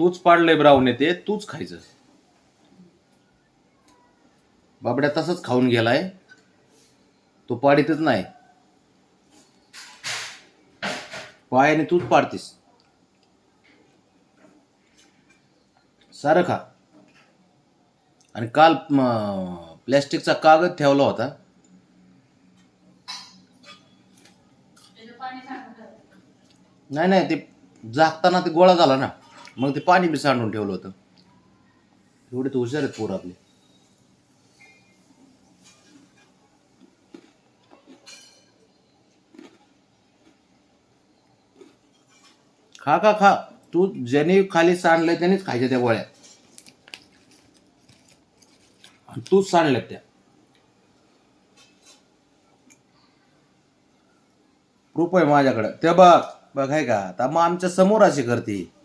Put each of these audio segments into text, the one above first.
तूच पाडलंय ब्राऊन ते तूच खायचं. बाबड्या तसंच खाऊन गेलाय. तो पाडीतच नाही. पायाने तूच पाडतीस. सारं खा. आणि काल प्लॅस्टिकचा कागद ठेवला होता. नाही नाही ते झाकताना ते गोळा झाला ना. मग ते पाणी बी सांडून ठेवलं होतं. एवढे तर हुशार आहेत पोर आपले. खा खा खा. तू ज्याने खाली सांडलंय त्यानेच खायच्या त्या गोळ्या. आणि तूच सांडल्यात त्या. प्रूफ आहे माझ्याकडं. ते बघ बघ आहे का? आता मग आमच्यासमोर अशी करते.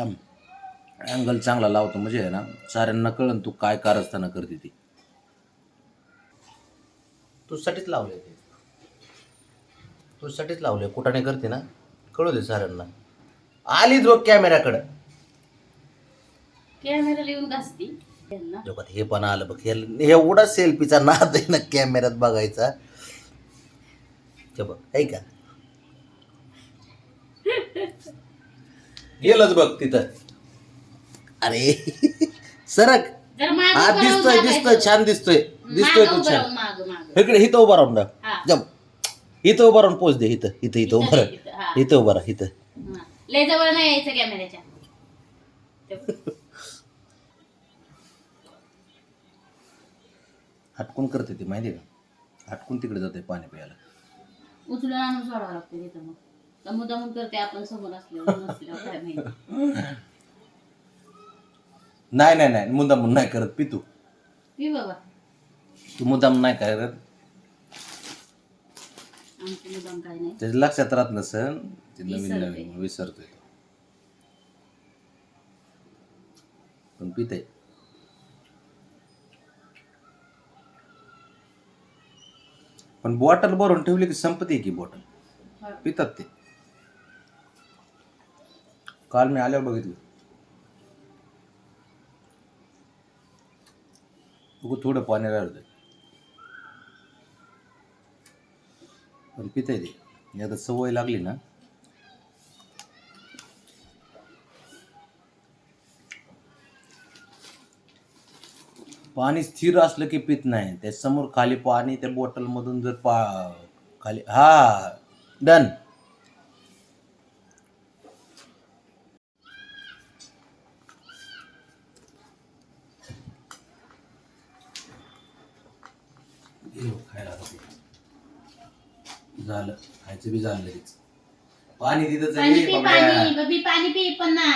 थांब अँगल चांगला लावतो म्हणजे आहे ना साऱ्यांना कळन तू काय कारस्थाना करते ती. तुझ्यासाठीच लावले ते. तुझ्यासाठीच लावले कुठाने करते ना कळू दे साऱ्यांना. आलीच बघ कॅमेऱ्याकडं कॅमेरा लिहून घासती. त्यांना जगात हे पण आलं बघ हे एवढा सेल्फीचा नाद आहे ना कॅमेऱ्यात बघायचा. ते बघ आहे का गेलंच बघ तिथं. अरे सरक. जर मागं हा दिसतोय. दिसतोय छान दिसतोय. दिसतोय मागं तू उभं छान. राहून, मागं, मागं. इकडे इथं उभा राहून हा. जम. इथं उभा राहून पोच दे इथं इथं इथं उभा इथं, इथं, राहा. इथं उभा राहा इथं. हा. लय जवळ नाही यायचं कॅमेऱ्याच्या. हटकून करते ती माहिती का? हटकून तिकडे जाते पाणी प्यायला. उचलून आणून सोडावं लागतं तिथं मग. मुद्दामून करते आपण समोर असल्यावर नसल्यावर काय माहिती. नाही नाही नाही मुद्दाम नाही करत पितू. पी बाबा. तू मुद्दाम नाही करत. आमचं मुद्दाम काय नाही. त्याच्या लक्षात राहत नसन ते नवीन विसरते. नवीन विसरतोय तो. पण पिते पण बॉटल भरून ठेवली की संपते की बॉटल पितात ते. काल मी आल्यावर बघितलं. बघू थोडं पाणी राहिलं पण पिता ते. आता सवय लागली ना. पाणी स्थिर असलं की पित नाही. त्याच्यासमोर खाली पाणी त्या बॉटलमधून जर पा खाली हा डन खायला आता ते. झालं. खायचं बी झालं लगेच. पाणी तिथंच पाणी आहे पी बाबड्या. पाणी. बबी पाणी पी पण ना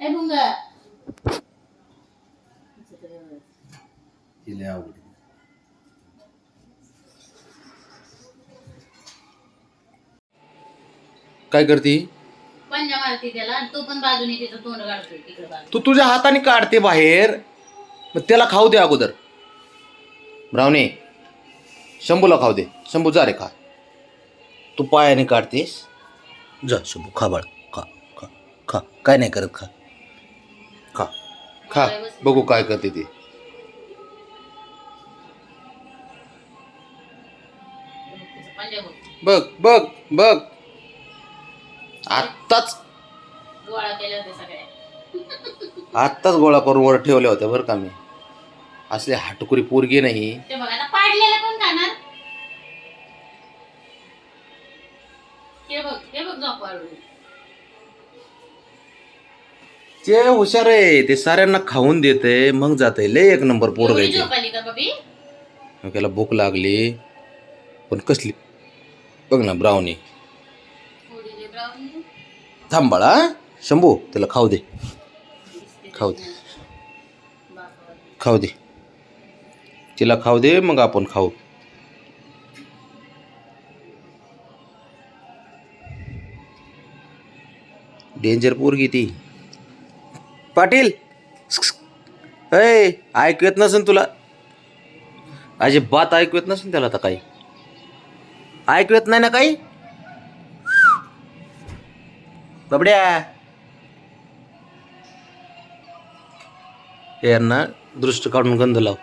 ए बुंग. तिला आवडते. काय करते? पंजा मारते त्याला. आणि तो पण बाजूने तिचं तोंड काढतोय तिकडे बाजू तू तुझ्या हाताने काढते बाहेर. मग त्याला खाऊ दे अगोदर. ब्रावणे शंभूला खाऊ दे. शंभू जा रे खा. तू पायाने काढतेस. जा शंभू खा बाळ. खा खा खा. काय नाही करत खा. खा. खा. बघू काय करते ते. बघ बघ बघ. आत्ताच गोळा केले होते सगळ्या. आत्ताच गोळा करून वर ठेवल्या होत्या बरं का मी. असले हाटकुरी पोरगी नाही. ते बघ आता पाडलेलं कोण खाणार हे बघ हे बघ झोपाळू ते हुशार आहे ते साऱ्यांना खाऊन देते मग जाते. लय एक नंबर पोरग एवढी आहे झोप आली का बबी ते त्याला भूक लागली. पण कसली? बघ ना ब्राउनी. थोडी जे ब्राऊन थांब बाळा शंभू त्याला खाऊ दे. खाऊ दे. खाऊ दे. तिला खाऊ दे मग आपण खाऊ. डेंजर पोरगी ती. पाटील! अय ऐकू येत नसेल तुला? अजिबात ऐकू येत नसेल त्याला आता काही. ऐकू येत नाही ना काही? बबड्या! यांना दृष्ट काढून गंध लाव.